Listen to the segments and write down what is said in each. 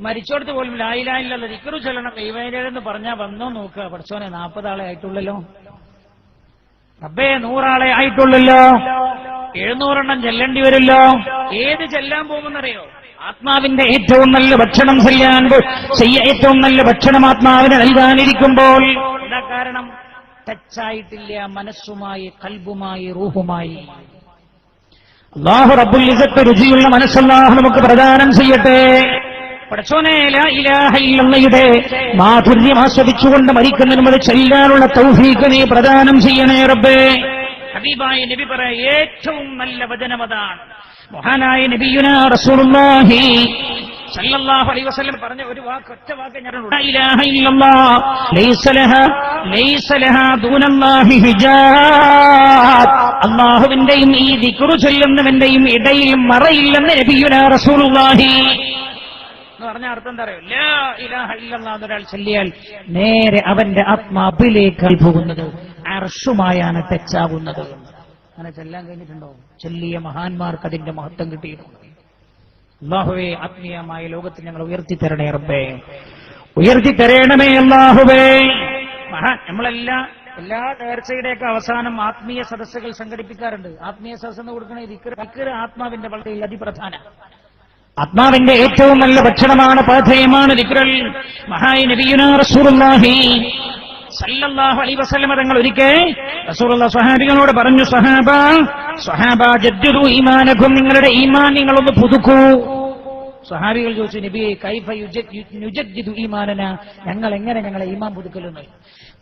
മരിച്ചോടത്ത് പോലും ലായിലായില്ല ഇക്കറു ചൊല്ലണം. ദൈവം പറഞ്ഞാൽ വന്നോ നോക്കുക. പഠിച്ചോനെ നാൽപ്പതാളെ ആയിട്ടുള്ളല്ലോ. റബ്ബേ നൂറാളെ ആയിട്ടുള്ളല്ലോ. എഴുന്നൂറെണ്ണം ചെല്ലേണ്ടി വരുമല്ലോ ഏത് ചെല്ലാൻ പോകുമെന്നറിയോ? ആത്മാവിന്റെ ഏറ്റവും നല്ല ഭക്ഷണം ചെയ്യാൻ ചെയ്യ ഏറ്റവും നല്ല ഭക്ഷണം ആത്മാവിന് നൽകാനിരിക്കുമ്പോൾ. എന്താ കാരണം? ടച്ചായിട്ടില്ല മനസ്സുമായി കൽബുമായി റൂഹുമായി. അള്ളാഹു റബ്ബുൽ രുചിയുള്ള മനസ്സല്ലാഹു നമുക്ക് പ്രദാനം ചെയ്യട്ടെ. പടച്ചോനെ ഇലാഹ ഇല്ലല്ലയുടെ മാധുര്യം ആസ്വദിച്ചുകൊണ്ട് മരിക്കുന്നതിനും അത് ചെല്ലാനുള്ള തൗഫീഖ് നീ പ്രദാനം ചെയ്യണേ റബ്ബേ. ഹബീബായ നബി പറ ഏറ്റവും നല്ല വചനം അതാണ്. മഹാനായ നബിയുന റസൂലുള്ളാഹി സല്ലല്ലാഹു അലൈഹി വസല്ലം പറഞ്ഞ ഒരു വാക്ക് ഒറ്റ വാക്ക് ഞാൻ ലാ ഇലാഹ ഇല്ലല്ലാഹ് ലൈസ ലഹാ ദൂനല്ലാഹി ഹിജാബ്. അള്ളാഹുവിന്റെയും ഈ ദിക്റു ചൊല്ലുന്നവന്റെയും ഇടയിൽ മറയില്ലെന്ന് നബിയുന റസൂലുള്ളാഹി എന്ന് പറഞ്ഞ അർത്ഥം എന്താ അറിയോ? ലാ ഇലാഹ ഇല്ലല്ലാഹ് എന്നൊരാൾ ചൊല്ലിയാൽ നേരെ അവന്റെ ആത്മാവിലേക്ക് പോകുന്നത് അർഷുമായാണ് ടച്ചാകുന്നത് അങ്ങനെ ചെല്ലാൻ കഴിഞ്ഞിട്ടുണ്ടോ? ചൊല്ലിയ മഹാന്മാർക്ക് അതിന്റെ മഹത്വം കിട്ടിയിട്ടുണ്ട്. അള്ളാഹുവേ ആത്മീയമായ ലോകത്തിൽ ഞങ്ങൾ ഉയർത്തി തരണേ റബ്ബേ. ഉയർത്തി തരേണമേ അള്ളാഹുവേ. മഹാ നമ്മളെല്ലാ എല്ലാ നേർച്ചയുടെയൊക്കെ അവസാനം ആത്മീയ സദസ്സുകൾ സംഘടിപ്പിക്കാറുണ്ട്. ആത്മീയ സദസ്സെന്ന് ഇക്കര ദിക്കർ ആത്മാവിന്റെ വളരെ അതിപ്രധാന. ആത്മാവിന്റെ ഏറ്റവും നല്ല ഭക്ഷണമാണ് പാഥേയമാണ് ദിക്രൽ മഹായ നബിയുന റസൂലുള്ളാഹി സല്ലല്ലാഹു അലൈഹി വസല്ലമ തങ്ങൾ ഒരിക്കൽ റസൂലുള്ള സ്വഹാബികളോട് പറഞ്ഞു സഹാബ സഹാബ ജദ്ദുദു ഈമാനക്കും നിങ്ങളുടെ ഈമാൻ നിങ്ങളൊന്ന് പുതുക്കൂ. സഹാബികൾ ചോദിച്ചു നബിയെ കൈഫ യുജദ്ദു നുജദ്ദിദു ഈമാനന? ഞങ്ങൾ എങ്ങനെ ഞങ്ങളെ ഈമാൻ പുതുക്കലെന്ന്?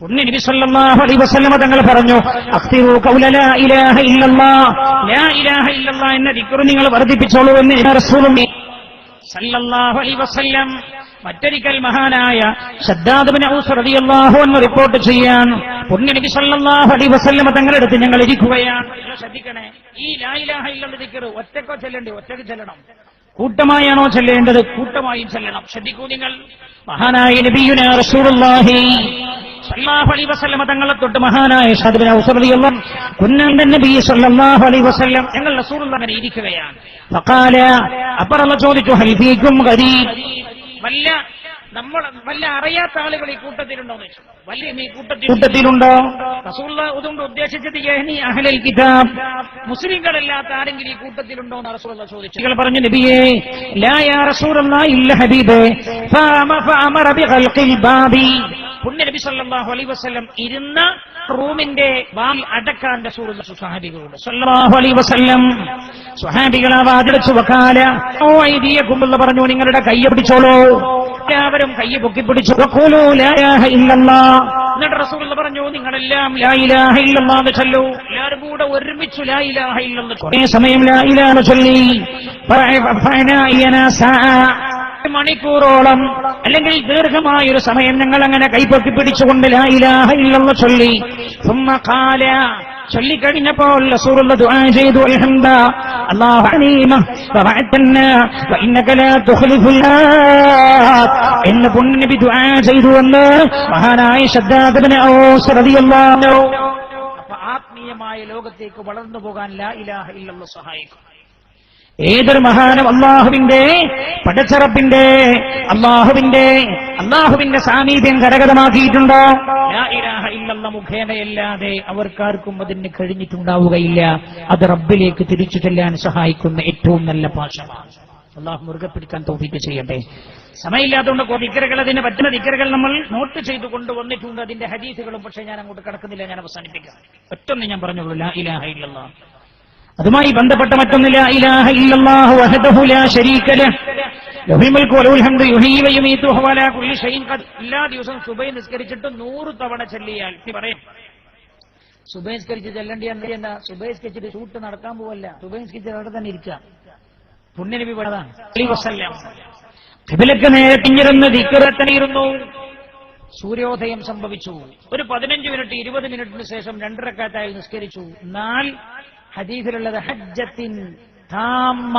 പുണ്യ നബി സല്ലല്ലാഹു അലൈഹി വസല്ലമ തങ്ങൾ പറഞ്ഞു അഖ്തിറു ഖൗല ലാ ഇലാഹ ഇല്ലല്ലാഹ് ലാ ഇലാഹ ഇല്ലല്ലാഹ് എന്ന ദിക്ർ നിങ്ങൾ വർദ്ധിപ്പിച്ചോളൂ എന്ന് റസൂലുള്ളാഹി സല്ലല്ലാഹു അലൈഹി വസല്ലം മറ്റൊരിക്കൽ മഹാനായ ഷദ്ദാദ് ഔസ് റളിയല്ലാഹു അൻഹു റിപ്പോർട്ട് ചെയ്യാൻ പുണ്യ നബി സല്ലല്ലാഹു അലൈഹി തങ്ങളുടെ അടുത്ത് ഞങ്ങൾ ഇരിക്കുകയാണ്. ശ്രദ്ധിക്കണേ ഈ ലാ ഇലാഹ ഇല്ലല്ലാഹ് ദിക്ർ ഒറ്റക്കോ ചെല്ലണ്ടേ ഒറ്റയ്ക്ക് ചെല്ലണം. കൂട്ടമായാണോ ചെല്ലേണ്ടത്? കൂട്ടമായും ചെല്ലണം. ശ്രദ്ധിക്കൂ നിങ്ങൾ. മഹാനായ നബിയുന റസൂലുള്ളാഹി അലൈഹി വസല്ലം തങ്ങളെ തൊട്ട് മഹാനായ ഷദ്ദാദ് ബിൻ ഔസ് നബി സല്ലല്ലാഹു അലൈഹി വസല്ലം ഞങ്ങൾ റസൂലുള്ള അങ്ങനെ ഇരിക്കുകയാണ്. ഫഖാല അപ്പറല്ല ചോദിച്ചു ഹൽ ഫീക്കും ഗരീബ് വല്ല നമ്മൾ വല്ല അറിയാത്ത ആളുകൾ ഈ കൂട്ടത്തിലുണ്ടോ എന്ന് ചോദിച്ചു. വല്ല ഈ കൂട്ടത്തിൽ കൂട്ടത്തിലുണ്ടോ? റസൂള്ള അതുകൊണ്ട് ഉദ്ദേശിച്ചത് യഹ്നി അഹ്ലൽ കിതാബ്. മുസ്ലിങ്ങളല്ലാത്ത ആരെങ്കിലും ഈ കൂട്ടത്തിലുണ്ടോ എന്ന് റസൂള്ള ചോദിച്ചു. നിങ്ങൾ പറഞ്ഞു നബിയേ ലാ യാ റസൂലല്ലാഹ് ഇല്ല ഹബീബേ ഫഅമ ഫഅമറ ബിഖൽഖിൽ ബാബി. പുണ്യ നബി സല്ലല്ലാഹു അലൈഹി വസല്ലം ഇരുന്ന റൂമിന്റെ വാൽ അടക്കാൻ റസൂലുള്ള സ്വഹാബികളുണ്ട് സല്ലല്ലാഹു അലൈഹി വസല്ലം സ്വഹാബികളെ വാതിലച്ചു വക്കാല. ഓ ഐതിയക്കുമ്പുള്ള പറഞ്ഞു നിങ്ങളുടെ കയ്യെ പിടിച്ചോളൂ. എല്ലാവരും കൈ പൊക്കിപ്പിടിച്ചു. എന്നിട്ട് റസൂൽ പറഞ്ഞു നിങ്ങളെല്ലാം ലായിലാഹ ഇല്ലെന്ന് ചൊല്ലു. എല്ലാവരും കൂടെ ഒരുമിച്ചു ലായിലാഹ ഇല്ലെന്ന് കുറേ സമയം ലായിലാഹ ചൊല്ലി. മണിക്കൂറോളം അല്ലെങ്കിൽ ദീർഘമായ ഒരു സമയം ഞങ്ങൾ അങ്ങനെ കൈപ്പൊക്കി പിടിച്ചുകൊണ്ട് ലായിലാഹ ഇല്ലെന്ന് ചൊല്ലി. സുമ്മ കാല ചൊല്ലിക്കഴിഞ്ഞപ്പോൾ ആത്മീയമായ ലോകത്തേക്ക് വളർന്നു പോകാൻ ലാ ഇലാഹ ഇല്ലല്ലോ സഹായിക്കും. ഏതൊരു മഹാനം അള്ളാഹുവിന്റെ പടച്ചറപ്പിന്റെ അള്ളാഹുവിന്റെ അള്ളാഹുവിന്റെ സാമീപ്യം കരകതമാക്കിയിട്ടുണ്ടോ ലാ ഇലാഹ ഇല്ലല്ലാഹ് മുഖേനയല്ലാതെ അവർക്കാർക്കും അതിന് കഴിഞ്ഞിട്ടുണ്ടാവുകയില്ല. അത് റബ്ബിലേക്ക് തിരിച്ചു ചെല്ലാൻ സഹായിക്കുന്ന ഏറ്റവും നല്ല പാഷമാണ് അള്ളാഹു മുറുകെ പിടിക്കാൻ തോന്നിക്ക് ചെയ്യട്ടെ. സമയമില്ലാത്തതുകൊണ്ട് കുറേ ഇക്കരകൾ അതിന് പറ്റുന്ന ഇക്കരകൾ നമ്മൾ നോട്ട് ചെയ്തു കൊണ്ടുവന്നിട്ടുണ്ട് അതിന്റെ ഹദീസുകളും പക്ഷേ ഞാൻ അങ്ങോട്ട് കിടക്കുന്നില്ല. ഞാൻ അവസാനിപ്പിക്കാം. ഒറ്റൊന്ന് ഞാൻ പറഞ്ഞോളൂ. ഇലാഹ ഇല്ലല്ലാഹ് അതുമായി ബന്ധപ്പെട്ട മറ്റൊന്നില്ല ഇലാഹ ഇല്ലല്ലാഹു വഹദഹു ലാ ശരീക ലഹ്. എല്ലാ ദിവസവും സുബൈ നിസ്കരിച്ചിട്ട് നൂറ് തവണ ചൊല്ലിയാൽ പറയും. സുബൈ നിസ്കരിച്ച് ചെല്ലേണ്ടി എന്താ സുബൈ നിസ്കരിച്ചിട്ട് ഷൂട്ട് നടക്കാൻ പോവല്ല. സുബൈ നിസ്കരിച്ച് അവിടെ തന്നെ ഇരിക്കാം പുണ്യനബി പറഞ്ഞതാണ് ഇതിലൊക്കെ നേരെ പിഞ്ഞിരുന്ന് ദിക്കറത്തണിയിരുന്നു സൂര്യോദയം സംഭവിച്ചു. ഒരു പതിനഞ്ച് മിനിറ്റ് ഇരുപത് മിനിറ്റിന് ശേഷം രണ്ടരക്കാറ്റായി നിസ്കരിച്ചു. എന്നാൽ ഹദീസിലുള്ളത് ഹജ്ജത്തിൻ താമ്മ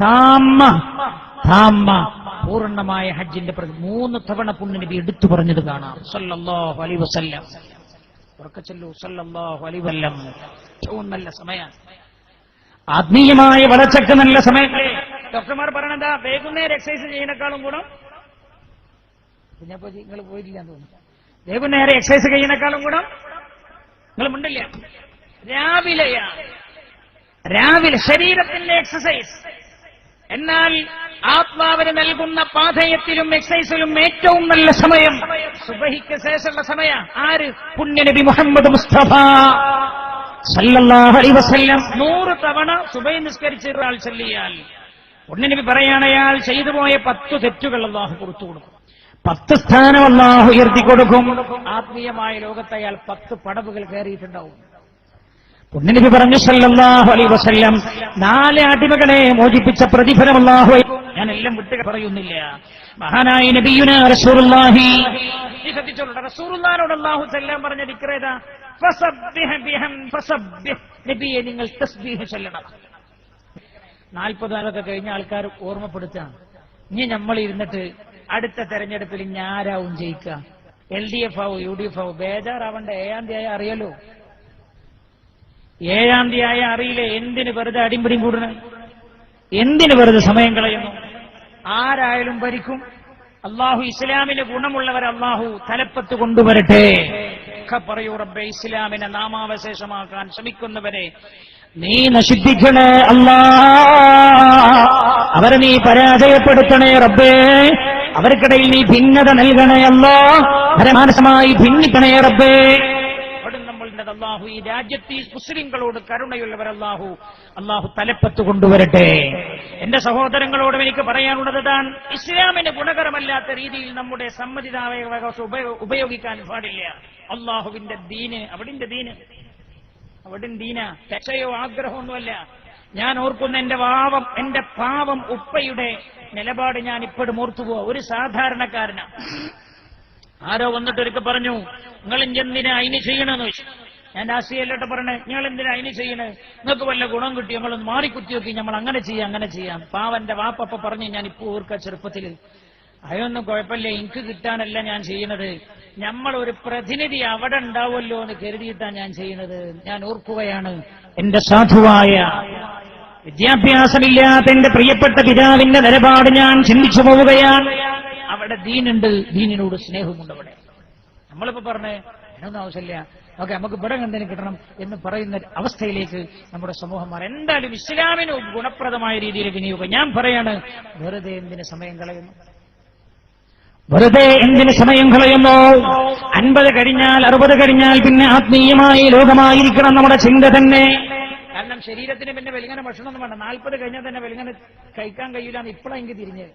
താമ്മ താമ്മ പൂർണമായ ഹജ്ജിന്റെ മൂന്ന് തവണ പുണ്യനബി എടുത്തു പറഞ്ഞത് കാണാം. സല്ലല്ലാഹു അലൈഹി വസല്ലം. ഉറക്കച്ചൊല്ലു സല്ലല്ലാഹു അലൈഹി വസല്ലം. ഏറ്റവും നല്ല സമയം. ആത്മീയമായ വളർച്ചക്ക് നല്ല സമയങ്ങളെ ഡോക്ടർമാർ പറയണത് വൈകുന്നേരം എക്സസൈസ് ചെയ്യുന്നേക്കാളും ഗുണം. പിന്നെ നിങ്ങൾ പോയിട്ടില്ല എന്ന് തോന്നുന്നു. വൈകുന്നേരം എക്സസൈസ് ചെയ്യുന്നേക്കാളും ഗുണം. നിങ്ങൾ മുണ്ടില്ല. രാവിലെയാണ്. രാവിലെ ശരീരത്തിന്റെ എക്സസൈസ് എന്നാൽ ആത്മാവിന് നൽകുന്ന പാഥയത്തിലും എക്സൈസിലും ഏറ്റവും നല്ല സമയം. സുബഹിക്ക് ശേഷമുള്ള സമയ ആര്? പുണ്യനബി മുഹമ്മദ് മുസ്തഫ. സല്ലല്ലാഹു അലൈഹി വസല്ലം. നൂറ് തവണ സുബൈ നിസ്കരിച്ച ഒരാൾ ചൊല്ലിയാൽ. പുണ്യനബി പറയാണ് അയാൾ ചെയ്തു പോയ പത്ത് തെറ്റുകൾ അള്ളാഹു പുറത്തു കൊടുക്കും. പത്ത് സ്ഥാനം അള്ളാഹു ഉയർത്തി കൊടുക്കും. ആത്മീയമായ ലോകത്ത് അയാൾ പത്ത് പടവുകൾ കയറിയിട്ടുണ്ടാവും. പുണ്യനബി പറഞ്ഞു സല്ലല്ലാഹു അലൈഹി വസല്ലം നാല് അടിമകളെ മോചിപ്പിച്ച പ്രതിഫലം അല്ലാഹു ഞാൻ എല്ലാം വിട്ട് പറയുന്നില്ല. മഹാനായ നബിയുന റസൂലുള്ളാഹി ശ്രദ്ധിച്ചോളൂ റസൂലുള്ളാഹിനോട് അല്ലാഹു ചെല്ലാൻ പറഞ്ഞ ഫസബ്ബിഹ് നബിയെ നിങ്ങൾ തസ്ബീഹ് ചൊല്ലണം. നാൽപ്പത് നാളൊക്കെ കഴിഞ്ഞ ആൾക്കാർ ഓർമ്മപ്പെടുത്താണ് ഇനി നമ്മൾ ഇരുന്നിട്ട് അടുത്ത തെരഞ്ഞെടുപ്പിൽ ആരാവും ജയിക്കുക? എൽ ഡി എഫ് ആവും യു ഡി എഫ് ആവും? ബേജാറാവണ്ട? ഏഴാം തീയതി അറിയാലോ? ഏഴാം തീയതി അറിയില്ല? എന്തിന് വെറുതെ അടിമ്പിടിയും കൂടുന്നു എന്തിന് വെറുതെ സമയം കളയുന്നു? ആരായാലും ഭരിക്കും. അള്ളാഹു ഇസ്ലാമിന് ഗുണമുള്ളവർ അള്ളാഹു തലപ്പത്ത് കൊണ്ടുവരട്ടെ. പറയൂ റബ്ബെ ഇസ്ലാമിനെ നാമാവശേഷമാക്കാൻ ശ്രമിക്കുന്നവരെ നീ നശിപ്പിക്കണേ അല്ലാ. അവരെ നീ പരാജയപ്പെടുത്തണേ റബ്ബേ. അവർക്കിടയിൽ നീ ഭിന്നത നൽകണേ അല്ലോ. പരമാനസമായി ഭിന്നിക്കണേ റബ്ബേ. അള്ളാഹു ഈ രാജ്യത്ത് ഈ മുസ്ലിങ്ങളോട് കരുണയുള്ളവർ അള്ളാഹു. അള്ളാഹു തലപ്പത്ത് കൊണ്ടുവരട്ടെ. എന്റെ സഹോദരങ്ങളോടും എനിക്ക് പറയാനുള്ളത് താൻ ഇസ്ലാമിന് ഗുണകരമല്ലാത്ത രീതിയിൽ നമ്മുടെ സമ്മതിദായകാവകാശം ഉപയോ- ഉപയോഗിക്കാൻ പാടില്ല. അള്ളാഹുവിന്റെ ദീന് അവിടിന്റെ ദീന്. അവിടെ ദീന. രക്ഷയോ ആഗ്രഹമൊന്നുമല്ല. ഞാൻ ഓർക്കുന്ന എന്റെ പാവം എന്റെ പാവം ഉപ്പയുടെ നിലപാട് ഞാൻ ഇപ്പോഴും ഓർത്തുപോവാ ഒരു സാധാരണക്കാരനാണ് ആരോ വന്നിട്ട് ഒരിക്കൽ പറഞ്ഞു നിങ്ങൾ എന്തിനാ അതിന് ചെയ്യണമെന്ന് ചോദിച്ചു. ഞാൻ രാഷ്ട്രീയല്ലോട്ട് പറഞ്ഞേ നിങ്ങൾ എന്തിനാ അതിന് ചെയ്യണേ? നിങ്ങൾക്ക് വല്ല ഗുണം കിട്ടി നമ്മളൊന്ന് മാറിക്കുത്തി നോക്കി നമ്മൾ അങ്ങനെ ചെയ്യാം അങ്ങനെ ചെയ്യാം. പാവന്റെ വാപ്പപ്പ പറഞ്ഞു ഞാൻ ഇപ്പൊ ഓർക്ക ചെറുപ്പത്തിൽ അതൊന്നും കുഴപ്പമില്ല എനിക്ക് കിട്ടാനല്ല ഞാൻ ചെയ്യുന്നത്. നമ്മൾ ഒരു പ്രതിനിധി അവിടെ ഉണ്ടാവുമല്ലോ എന്ന് കരുതിയിട്ടാണ് ഞാൻ ചെയ്യുന്നത്. ഞാൻ ഓർക്കുകയാണ് എന്റെ സാധുവായ വിദ്യാഭ്യാസമില്ലാത്ത എന്റെ പ്രിയപ്പെട്ട പിതാവിന്റെ നിലപാട് ഞാൻ ചിന്തിച്ചു പോവുകയാണ്. അവിടെ ദീനുണ്ട് ദീനിനോട് സ്നേഹമുണ്ട് അവിടെ. നമ്മളിപ്പോ പറഞ്ഞേ എന്നൊന്നും ആവശ്യമില്ല. ഓക്കെ നമുക്ക് ഇവിടെ എന്തെങ്കിലും കിട്ടണം എന്ന് പറയുന്ന അവസ്ഥയിലേക്ക് നമ്മുടെ സമൂഹം മാറി എന്തായാലും ഇസ്ലാമിന് ഗുണപ്രദമായ രീതിയിൽ വിനിയോഗം. ഞാൻ പറയാണ് വെറുതെ എന്തിന് സമയം കളയുന്നു? വെറുതെ എന്തിന് സമയം കളയുന്നു? അൻപത് കഴിഞ്ഞാൽ അറുപത് കഴിഞ്ഞാൽ പിന്നെ ആത്മീയമായി ലോകമായിരിക്കണം നമ്മുടെ ചിന്ത തന്നെ. കാരണം ശരീരത്തിന് പിന്നെ വെലിങ്ങനെ ഭക്ഷണമൊന്നും വേണ്ട. നാൽപ്പത് കഴിഞ്ഞാൽ തന്നെ വെലിങ്ങനെ കഴിക്കാൻ കഴിയില്ല എന്ന് ഇപ്പോഴാണ് എനിക്ക് തിരിഞ്ഞത്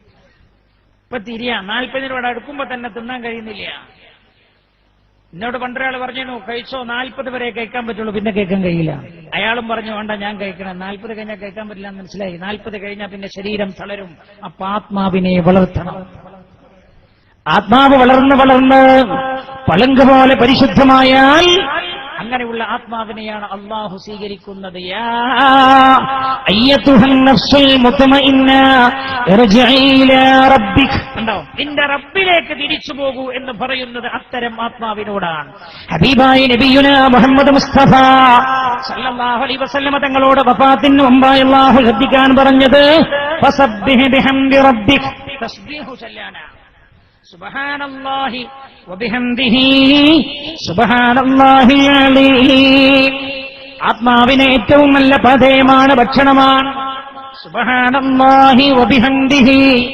ഇപ്പൊ തിരിയാ. നാൽപ്പതിനോട് അടുക്കുമ്പോ തന്നെ തിന്നാൻ കഴിയുന്നില്ല. എന്നോട് പണ്ടൊരാൾ പറഞ്ഞു കഴിച്ചോ? നാൽപ്പത് വരെ കഴിക്കാൻ പറ്റുള്ളൂ പിന്നെ കഴിക്കാൻ കഴിയില്ല. അയാളും പറഞ്ഞു വേണ്ട ഞാൻ കഴിക്കണം. നാൽപ്പത് കഴിഞ്ഞാൽ കഴിക്കാൻ പറ്റില്ല എന്ന് മനസ്സിലായി. നാൽപ്പത് കഴിഞ്ഞാൽ പിന്നെ ശരീരം തളരും. അപ്പൊ ആത്മാവിനെ വളർത്തണം. ആത്മാവ് വളർന്ന് വളർന്ന് പളുങ്ക് പോലെ പരിശുദ്ധമായാൽ അങ്ങനെയുള്ള ആത്മാവിനെയാണ് അള്ളാഹു സ്വീകരിക്കുന്നത്. നിന്റെ റബ്ബിലേക്ക് തിരിച്ചു പോകൂ എന്ന് പറയുന്നത് അത്തരം ആത്മാവിനോടാണ്. ഹബീബായി നബിയുന മുഹമ്മദ് മുസ്തഫ സല്ലല്ലാഹു അലൈഹി വസല്ലമ തങ്ങളോട് വഫാത്തിന് മുമ്പായി അള്ളാഹു ശ്രദ്ധിക്കാൻ പറഞ്ഞത് തസ്ബീഹു ചൊല്ലാനാണ് സുബഹാനല്ലാഹി വബിഹംദിഹി അലീം. ആത്മാവിന് ഏറ്റവും നല്ല പഥയമാണ് ഭക്ഷണമാണ്. സുബഹാനല്ലാഹി വബിഹംദിഹി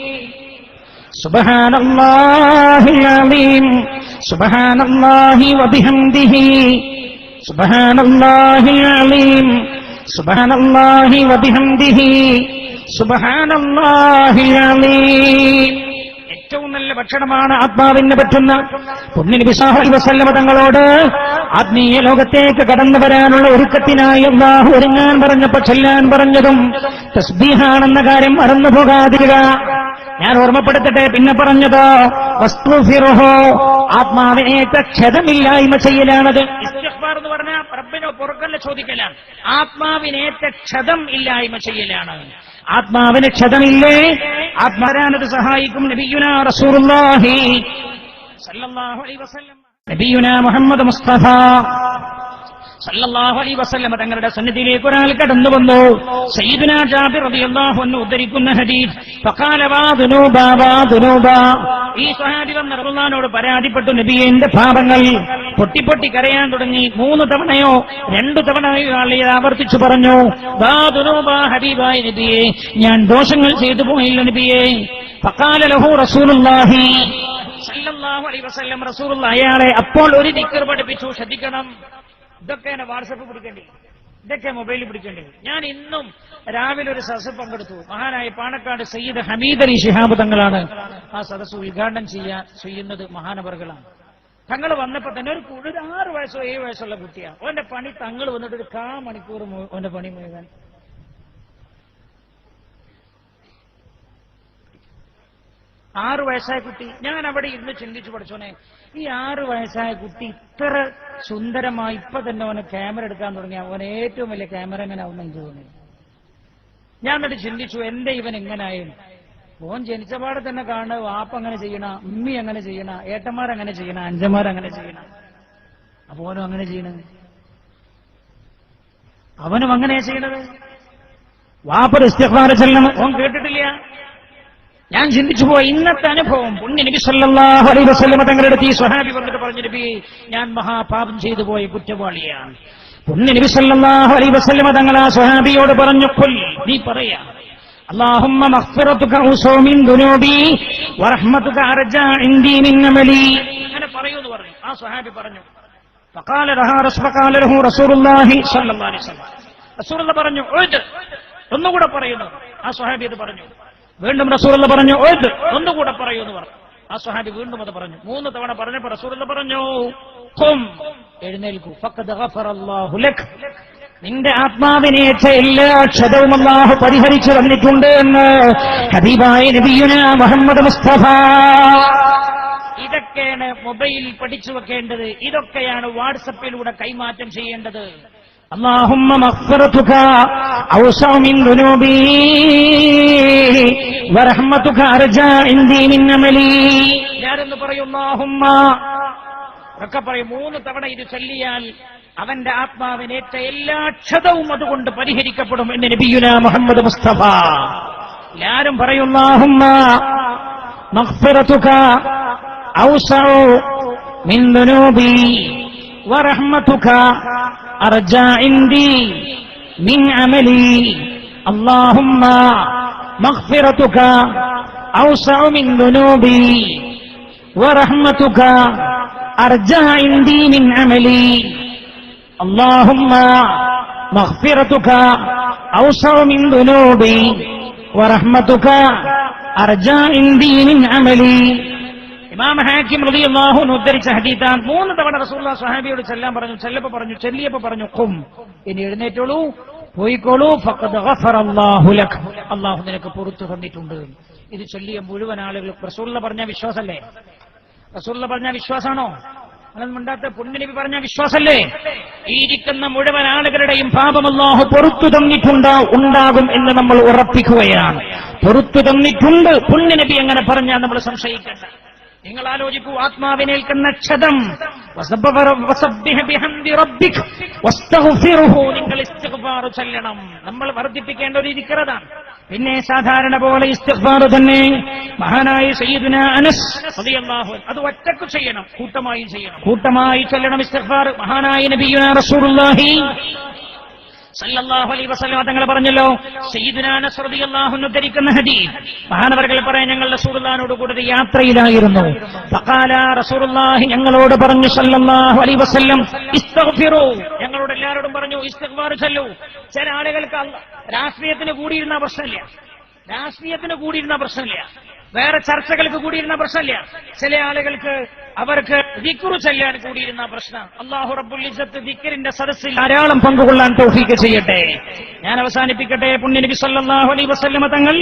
അലീം. വബിഹംദിഹി അലീം. വബിഹംദിഹി അലീം. ഏറ്റവും നല്ല ഭക്ഷണമാണ് ആത്മാവിന് പറ്റുന്ന. പൊന്നിന് വിശാഹ തങ്ങളോട് ആത്മീയ ലോകത്തേക്ക് കടന്നു വരാനുള്ള ഒരുക്കത്തിനായി അള്ളാഹു ഒരുങ്ങാൻ പറഞ്ഞപ്പോ ചെല്ലാൻ പറഞ്ഞതും തസ്ബീഹാണെന്ന കാര്യം മറന്നു പോകാതിരിക. ഞാൻ ഓർമ്മപ്പെടുത്തട്ടെ പിന്നെ പറഞ്ഞത് വസ്തുഫിറുഹോ ആത്മാവിനേക്ക് ക്ഷതമില്ലായ്മ ചെയ്യലാണത്. എന്ന് പറഞ്ഞാൽ റബ്ബിനെ പുറക്കല്ല ചോദിക്കലാണ്. ആത്മാവിനേറ്റ ക്ഷതം ഇല്ലായ്മ ചെയ്യലാണ്. ആത്മാവിന് ക്ഷതമില്ലേ? ആത്മാരാനത് സഹായിക്കും നബിയുന റസൂലുള്ളാഹി. സല്ലല്ലാഹു അലൈഹി വസല്ലം. നബിയുന മുഹമ്മദ് മുസ്തഫ. അലൈഹി വസല്ലമ തങ്ങളുടെ സന്നിധിയിലേക്ക് ഒരാൾ കടന്നു വന്നു. സയ്യിദുന ജാബിർ റളിയല്ലാഹു അൻഹു ഉദ്ധരിക്കുന്ന ഹദീസ് ഫഖാല വാദുനു ദുനൂബ വാ ഈ സ്വഹാബി വന്ന റസൂലുള്ളാഹിനോട് പരാതിപ്പെട്ടു നബിയെ പാപങ്ങൾ പൊട്ടി പൊട്ടി കരയാൻ തുടങ്ങി. മൂന്ന് തവണയോ രണ്ടു തവണയോ ആളെ ആവർത്തിച്ചു പറഞ്ഞു. വാ ദുനൂബ ഹബീബായ നബിയെ ഞാൻ ദോഷങ്ങൾ ചെയ്തു പോയില്ല നബിയെ. ഫഖാല ലഹു റസൂലുള്ളാഹി. സല്ലല്ലാഹു അലൈഹി വസല്ലം റസൂലുള്ളാഹി അയാളെ അപ്പോൾ ഒരു ദിക്ർ പഠിപ്പിച്ചു ശ്രദ്ധിക്കണം ഇതൊക്കെ എന്നെ വാട്സപ്പ് പിടിക്കേണ്ടി. ഇതൊക്കെ മൊബൈലിൽ പിടിക്കേണ്ടി. ഞാൻ ഇന്നും രാവിലെ ഒരു സദസ് പങ്കെടുത്തു. മഹാനായ പാണക്കാട് സയ്യിദ് ഹമീദ് അലി ഷിഹാബ് തങ്ങളാണ് ആ സദസ് ഉദ്ഘാടനം ചെയ്യാൻ ചെയ്യുന്നത് മഹാനവറുകളാണ്. തങ്ങൾ വന്നപ്പോ തന്നെ ഒരു ഒരു ആറ് വയസ്സോ ഏഴ് വയസ്സുള്ള കുട്ടിയാണ് ഓന്റെ പണി തങ്ങൾ വന്നിട്ട് ഒരു കാ മണിക്കൂർ ഓന്റെ പണി മുഴുവൻ. ആറു വയസ്സായ കുട്ടി. ഞാൻ അവിടെ ഇരുന്ന് ചിന്തിച്ചു പഠിച്ചോനെ ഈ ആറു വയസ്സായ കുട്ടി ഇത്ര സുന്ദരമായി ഇപ്പൊ തന്നെ അവനെ ക്യാമറ എടുക്കാൻ തുടങ്ങിയ അവൻ ഏറ്റവും വലിയ ക്യാമറ എങ്ങനെ ആവുന്ന എനിക്ക് തോന്നി ഞാൻ എന്നിട്ട് ചിന്തിച്ചു എന്റെ ഇവൻ എങ്ങനായും ഓൻ ജനിച്ച പാടെ തന്നെ കാണ് വാപ്പ അങ്ങനെ ചെയ്യണ ഉമ്മി അങ്ങനെ ചെയ്യണ ഏട്ടന്മാർ അങ്ങനെ ചെയ്യണ അഞ്ചന്മാർ അങ്ങനെ ചെയ്യണ. അപ്പൊ ഓനും അങ്ങനെ ചെയ്യണ. അവനും അങ്ങനെയാ ചെയ്യണത്. ചെല്ലണം. ഓൻ കേട്ടിട്ടില്ല. ഞാൻ ചിന്തിച്ചു പോയി ഇന്നത്തെ അനുഭവം പുണ്യ നബി സല്ലല്ലാഹു അലൈഹി വസല്ലമ തങ്ങളുടെ അടുത്ത് ഈ സ്വഹാബി വന്നിട്ട് പറഞ്ഞു നബി ഞാൻ മഹാപാപം ചെയ്തു പോയ കുറ്റവാളിയാണ് പുണ്യ നബി സല്ലല്ലാഹു അലൈഹി വസല്ലമ തങ്ങൾ ആ സ്വഹാബിയോട് പറഞ്ഞു കൊൽ നീ പറയാ اللهم مغفرتك اوسع من ذنوبي ورحمتك ارجى عندي من عملي അങ്ങനെ പറയൂ എന്ന് പറഞ്ഞു ആ സ്വഹാബി പറഞ്ഞു فقال لها رسول فقال له رسول الله صلى الله عليه وسلم റസൂൽ പറഞ്ഞു ഒഴുത് ഒന്നുകൂടെ പറയുന്നു ആ സ്വഹാബി അത് പറഞ്ഞു വീണ്ടും റസൂറല്ല പറഞ്ഞു ഒഴുത് ഒന്നുകൂടെ പറയൂ എന്ന് പറഞ്ഞു. ആ സ്വഹാബി വീണ്ടും അത് പറഞ്ഞു. മൂന്ന് തവണ പറഞ്ഞപ്പോ റസൂറല്ല പറഞ്ഞു എഴുന്നേൽക്കൂ. നിന്റെ ആത്മാവിനെ എല്ലാ ക്ഷതവും അള്ളാഹു പരിഹരിച്ചു തന്നിട്ടുണ്ട് എന്ന് ഹബീബായ നബിയുന മുഹമ്മദ് മുസ്തഫ. ഇതൊക്കെയാണ് മൊബൈലിൽ പഠിച്ചു വെക്കേണ്ടത്. ഇതൊക്കെയാണ് വാട്സപ്പിലൂടെ കൈമാറ്റം ചെയ്യേണ്ടത്. اللهم مغفرتك أوسع من ذنوبي ورحمتك أرجى عندي من عملي ഞാനെന്ന് പറയും اللهم ഒക്കെ പറയും മൂന്ന് തവണ ഇത് ചൊല്ലിയാൽ അവന്റെ ആത്മാവിനേറ്റ എല്ലാ ക്ഷതവും അതുകൊണ്ട് പരിഹരിക്കപ്പെടും എന്ന് നബിയുന മുഹമ്മദ് മുസ്തഫ എല്ലാരും പറയുന്നാഹുമ്മ മഗ്ഫിറതുക ഔസഉ മിൻ ദുനൂബി ورحمتك أرجى عندي من عملي. اللهم مغفرتك أوسع من ذنوبي. ورحمتك أرجى عندي من عملي. اللهم مغفرتك أوسع من ذنوبي. ورحمتك أرجى عندي من عملي. ഇമാം ഹാക്കിം റളിയല്ലാഹു അൻഹു ഉദ്ധരിച്ച ഹദീത്താൻ മൂന്ന് തവണ റസൂള്ള സഹാബിയോട് ചെല്ലാൻ പറഞ്ഞു ചെല്ലപ്പോ പറഞ്ഞു ചെല്ലിയപ്പോ പറഞ്ഞു കും ഇനി എഴുന്നേറ്റോളൂ പോയിക്കോളൂ അല്ലാഹു നിനക്ക് പുറത്തു തന്നിട്ടുണ്ട്. ഇത് ചൊല്ലിയ മുഴുവൻ ആളുകൾ റസൂള്ള പറഞ്ഞ വിശ്വാസല്ലേ? റസൂള്ള പറഞ്ഞ വിശ്വാസാണോ അതൊന്നും ഉണ്ടാത്ത പുണ്യനബി പറഞ്ഞ വിശ്വാസല്ലേ? ഈ ഇരിക്കുന്ന മുഴുവൻ ആളുകളുടെയും പാപം അള്ളാഹു പുറത്തു തന്നിട്ടുണ്ട് ഉണ്ടാകും എന്ന് നമ്മൾ ഉറപ്പിക്കുകയാണ്. പുറത്തു തന്നിട്ടുണ്ട്. പുണ്യനബി അങ്ങനെ പറഞ്ഞാൽ നമ്മൾ സംശയിക്കണ്ട. നിങ്ങൾ ആലോചിക്കൂ ആത്മാവിനേൽക്കുന്ന ക്ഷതം. നിങ്ങൾ ഇസ്തിഗ്ഫാർ ചൊല്ലണം. നമ്മൾ വർദ്ധിപ്പിക്കേണ്ട ഒരു ഇരിക്കറതാണ്. പിന്നെ സാധാരണ പോലെ ഇസ്തിഗ്ഫാർ തന്നെ മഹാനായ സയ്യിദുന അനസ് അൻഹു. അത് ഒറ്റയ്ക്ക് ചെയ്യണം കൂട്ടമായി ചെയ്യണം. കൂട്ടമായി ചൊല്ലണം ഇസ്തിഗ്ഫാർ. മഹാനായ നബിയുന റസൂലുള്ളാഹി സല്ലല്ലാഹു അലൈഹി വസല്ലം തങ്ങൾ പറഞ്ഞല്ലോ സയ്യിദുന അനസ് റളിയല്ലാഹു അൻഹു ധരിക്കുന്ന ഹദീസ്. മഹാനവർകൾ പറയാൻ ഞങ്ങൾ റസൂറുല്ലാനോട് കൂടെ യാത്രയിലായിരുന്നു. ഞങ്ങളോട് പറഞ്ഞു സല്ലല്ലാഹു അലൈഹി വസല്ലം ഞങ്ങളോട് എല്ലാവരോടും പറഞ്ഞു ഇസ്തിഗ്ഫാർ ചില ആളുകൾക്ക് രാഷ്ട്രീയത്തിന് കൂടിയിരുന്ന പ്രശ്നമില്ല. രാഷ്ട്രീയത്തിന് കൂടിയിരുന്ന പ്രശ്നമില്ല. വേറെ ചർച്ചകൾക്ക് കൂടിയിരുന്ന പ്രശ്നമില്ല. ചില ആളുകൾക്ക് അവർക്ക് ദിക്റു ചെല്ലാൻ കൂടിയിരുന്ന പ്രശ്നം. അള്ളാഹു റബ്ബുൽ വിക്രിന്റെ സദസ്സിൽ ധാരാളം പങ്കുകൊള്ളാൻ തോഫീക്ക് ചെയ്യട്ടെ. ഞാൻ അവസാനിപ്പിക്കട്ടെ. പുണ്യ നബി സല്ലല്ലാഹു അലൈഹി വസല്ലമ തങ്ങൾ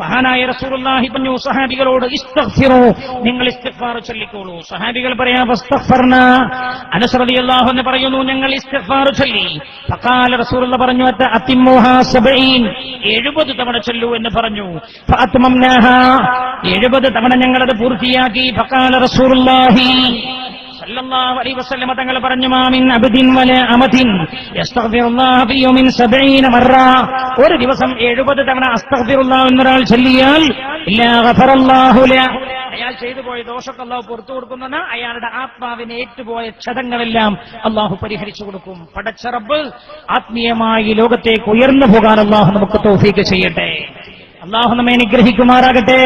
മഹാനായ റസൂലുള്ളാഹി പറഞ്ഞു സഹാബികളോട് ഇസ്തഗ്ഫിറു നിങ്ങൾ ഇസ്തിഗ്ഫാർ ചൊല്ലിക്കോളൂ. സഹാബികൾ പറയാ വസ്തഗ്ഫർന. അനസ് റളിയല്ലാഹു അൻഹു പറയുന്നു ഞങ്ങൾ ഇസ്തിഗ്ഫാർ ചൊല്ലി. ഫഖാല റസൂലുള്ള പറഞ്ഞു അത്ത അത്തിമ്മുഹാ സബഈൻ. എഴുപത് തവണ ചൊല്ലൂ എന്ന് പറഞ്ഞു. എഴുപത് തവണ ഞങ്ങളത് പൂർത്തിയാക്കി. ഫഖാല സല്ലല്ലാഹു അലൈഹി തങ്ങൾ പറഞ്ഞു മാമിൻ അമദിൻ യൗമിൻ 70 മറ ഒരു ദിവസം 70 തവണ അസ്തഗ്ഫിറുല്ലാഹ് എന്നൊരാൾ ചൊല്ലിയാൽ ഇല്ലാ ഗഫറല്ലാഹു അയാൾ ചെയ്തു പോയ ദോഷത്തെ അള്ളാഹു പുറത്തു കൊടുക്കുന്ന അയാളുടെ ആത്മാവിന് ഏറ്റുപോയ ക്ഷതങ്ങളെല്ലാം അള്ളാഹു പരിഹരിച്ചു കൊടുക്കും. പടച്ചറബ് ആത്മീയമായി ലോകത്തേക്ക് ഉയർന്നു പോകാൻ അള്ളാഹു നമുക്ക് തോഫീക്ക് ചെയ്യട്ടെ. അള്ളാഹു നമ്മെ അനുഗ്രഹിക്കുമാറാകട്ടെ.